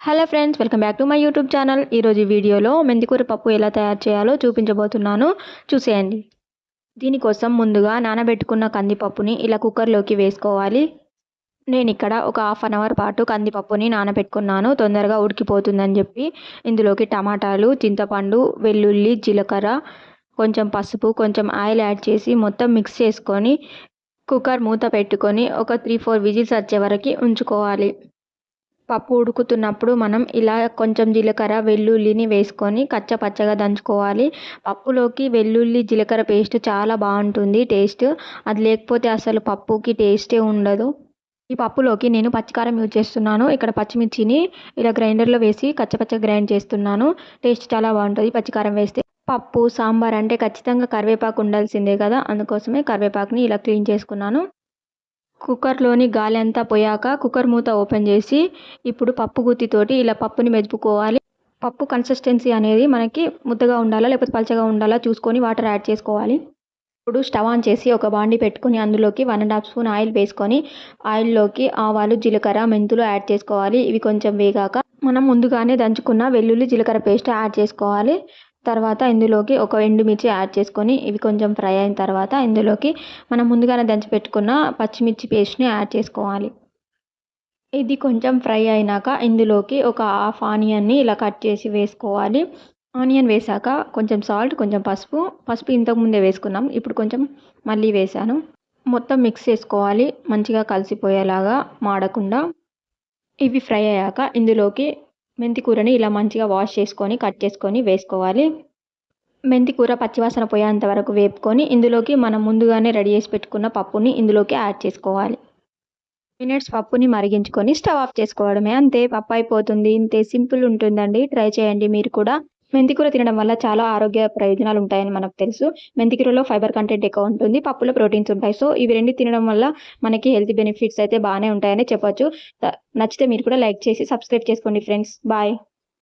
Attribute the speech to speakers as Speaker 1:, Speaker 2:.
Speaker 1: Hello friends welcome back to my YouTube channel ఈరోజు వీడియోలో మెంతికూర పప్పు ఎలా తయారు చేయాలో చూపించబోతున్నాను. చూసేయండి. దీనికోసం ముందుగా నానబెట్టుకున్న కందిపప్పుని ఇలా కుక్కర్లోకి వేసుకోవాలి. నేను ఇక్కడ ఒక హాఫ్ అన్ అవర్ పాటు కందిపప్పుని నానబెట్టుకున్నాను. తొందరగా ఉడికిపోతుందని చెప్పి ఇందులోకి టమాటాలు చింతపండు వెల్లుల్లి జీలకర్ర కొంచెం పసుపు కొంచెం ఆయిల్ యాడ్ చేసి మొత్తం మిక్స్ చేసుకొని కుక్కర్ మూత పెట్టుకొని ఒక త్రీ ఫోర్ విజిల్స్ వచ్చే వరకు ఉంచుకోవాలి. పప్పు ఉడుకుతున్నప్పుడు మనం ఇలా కొంచెం జీలకర్ర వెల్లుల్లిని వేసుకొని కచ్చపచ్చగా దంచుకోవాలి. పప్పులోకి వెల్లుల్లి జీలకర్ర పేస్ట్ చాలా బాగుంటుంది టేస్ట్. అది లేకపోతే అసలు పప్పుకి టేస్టే ఉండదు. ఈ పప్పులోకి నేను పచ్చికారం యూజ్ చేస్తున్నాను. ఇక్కడ పచ్చిమిర్చిని ఇలా గ్రైండర్లో వేసి కచ్చపచ్చ గ్రైండ్ చేస్తున్నాను. టేస్ట్ చాలా బాగుంటుంది పచ్చికారం వేస్తే. పప్పు సాంబార్ అంటే ఖచ్చితంగా కరివేపాకు ఉండాల్సిందే కదా. అందుకోసమే కరివేపాకుని ఇలా క్లీన్ చేసుకున్నాను. కుక్కర్లోని గాలి అంతా పోయాక కుక్కర్ మూత ఓపెన్ చేసి ఇప్పుడు పప్పు గుత్తితోటి ఇలా పప్పుని మెదుపుకోవాలి. పప్పు కన్సిస్టెన్సీ అనేది మనకి ముద్దగా ఉండాలా లేకపోతే పలచగా ఉండాలా చూసుకొని వాటర్ యాడ్ చేసుకోవాలి. ఇప్పుడు స్టవ్ ఆన్ చేసి ఒక బాండి పెట్టుకొని అందులోకి one and half spoon oil వేసుకొని ఆయిల్లోకి ఆవాలు జీలకర్ర మెంతులు యాడ్ చేసుకోవాలి. ఇవి కొంచెం వేగాక మనం ముందుగానే దంచుకున్న వెల్లుల్లి జీలకర్ర పేస్ట్ యాడ్ చేసుకోవాలి. తర్వాత ఇందులోకి ఒక ఎండుమిర్చి యాడ్ చేసుకొని ఇవి కొంచెం ఫ్రై అయిన తర్వాత ఇందులోకి మనం ముందుగానే దంచి పెట్టుకున్న పచ్చిమిర్చి పేస్ట్ని యాడ్ చేసుకోవాలి. ఇది కొంచెం ఫ్రై అయినాక ఇందులోకి ఒక హాఫ్ ఆనియన్ని ఇలా కట్ చేసి వేసుకోవాలి. ఆనియన్ వేసాక కొంచెం సాల్ట్ కొంచెం పసుపు. పసుపు ఇంతకుముందే వేసుకున్నాం. ఇప్పుడు కొంచెం మళ్ళీ వేసాను. మొత్తం మిక్స్ చేసుకోవాలి. మంచిగా కలిసిపోయేలాగా మాడకుండా. ఇవి ఫ్రై అయ్యాక ఇందులోకి మెంతి కూరని ఇలా మంచిగా వాష్ చేసుకొని కట్ చేసుకొని వేసుకోవాలి. మెంతి కూర పచ్చివాసన పోయేంత వరకు వేపుకొని ఇందులోకి మనం ముందుగానే రెడీ చేసి పెట్టుకున్న పప్పుని ఇందులోకి యాడ్ చేసుకోవాలి. మినిట్స్ పప్పుని మరిగించుకొని స్టవ్ ఆఫ్ చేసుకోవడమే. అంతే పప్పు అయిపోతుంది. ఇంతే సింపుల్ ఉంటుందండి. ట్రై చేయండి మీరు కూడా. మెంతికూర తినడం వల్ల చాలా ఆరోగ్య ప్రయోజనాలు ఉంటాయని మనకు తెలుసు. మెంతికూరలో ఫైబర్ కంటెంట్ ఎక్కువ ఉంటుంది పప్పులో ప్రోటీన్స్ ఉంటాయి. సో ఇవి రెండు తినడం వల్ల మనకి హెల్త్ బెనిఫిట్స్ అయితే బాగానే ఉంటాయని చెప్పొచ్చు. నచ్చితే మీరు కూడా లైక్ చేసి సబ్స్క్రైబ్ చేసుకోండి ఫ్రెండ్స్. బాయ్.